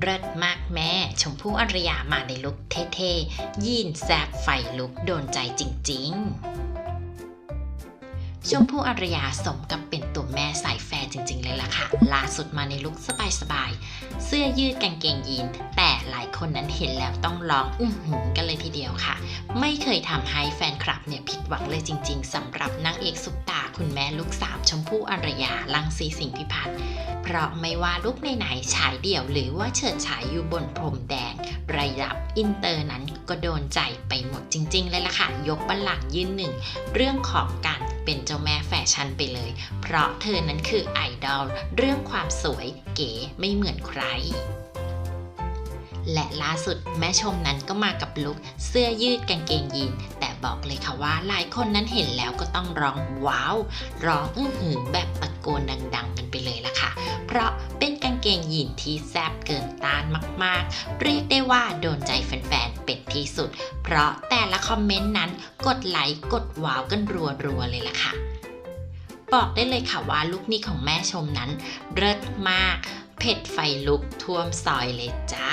เลิศมากแม่ ชมพู่อารยามาในลุคเท่ๆ ยีนแซบไฟลุกโดนใจจริงๆ ชมพู่อารยาสมกับเป็นตัวแม่สายแฟร์จริงๆ เลยล่ะค่ะ ล่าสุดมาในลุคสบายๆ เสื้อยืดกางเกงยีน แต่หลายคนนั้นเห็นแล้วต้องร้องอื้อหือกันเลยทีเดียวค่ะ ไม่เคยทำให้แฟนคลับเนี่ยผิดหวังเลยจริงๆสำหรับนางเอกซุปตา คุณแม่ลูกสามชมพู่อารยาลังสีสิงพิพัฒน์เพราะไม่ว่าลุกไหนๆฉายเดี่ยวหรือว่าเฉิดฉายอยู่บนพรมแดงระดับอินเตอร์นั้นก็โดนใจไปหมดจริง ๆ เลยล่ะค่ะ ยกบัลลังก์ยืนหนึ่ง เรื่องของการเป็นเจ้าแม่แฟชั่นไปเลย เพราะเธอนั้นคือไอดอลเรื่องความสวยเก๋ไม่เหมือนใครและล่าสุดแม่ชมนั้นก็มากับลุคเสื้อยืดกางเกงยีน บอกเลยค่ะว่าหลายคนนั้นเห็นแล้วก็ต้องร้องว้าว ร้องอื้อหือแบบตะโกนดัง ๆ กันไปเลยล่ะค่ะ เพราะเป็นกางเกงยีนที่แซบเกินต้านมาก ๆ เรียกได้ว่าโดนใจแฟนๆเป็นที่สุด เพราะแต่ละคอมเมนต์นั้นกดไลค์กดว้าวกันรัวๆเลยล่ะค่ะ บอกได้เลยค่ะว่าลุคนี้ของแม่ชมนั้นเลิศมาก เผ็ดไฟลุกท่วมซอยเลยจ้า